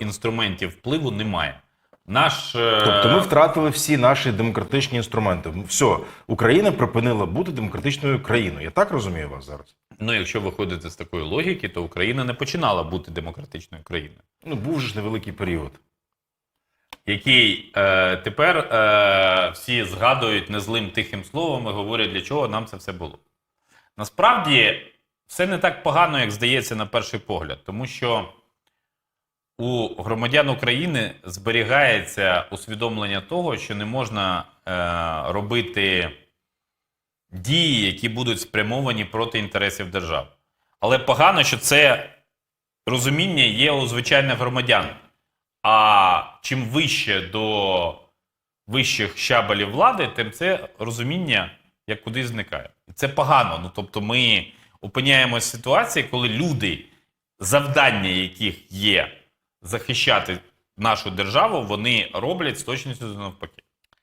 інструментів впливу немає. Наш е, Тобто ми втратили всі наші демократичні інструменти. Все, Україна припинила бути демократичною країною. Я так розумію вас зараз. ну, якщо виходити з такої логіки, то Україна не починала бути демократичною країною. Ну, був же ж невеликий період. який е, тепер е, всі згадують незлим тихим словом і говорять, для чого нам це все було. Насправді, все не так погано, як здається на перший погляд, тому що у громадян України зберігається усвідомлення того, що не можна е, робити дії, які будуть спрямовані проти інтересів держави. Але погано, що це розуміння є у звичайних громадян. А чим вище до вищих щабелів влади, тим це розуміння як кудись зникає. І це погано. Ну тобто, ми опиняємося в ситуації, коли люди, завдання яких є захищати нашу державу, вони роблять з точністю навпаки.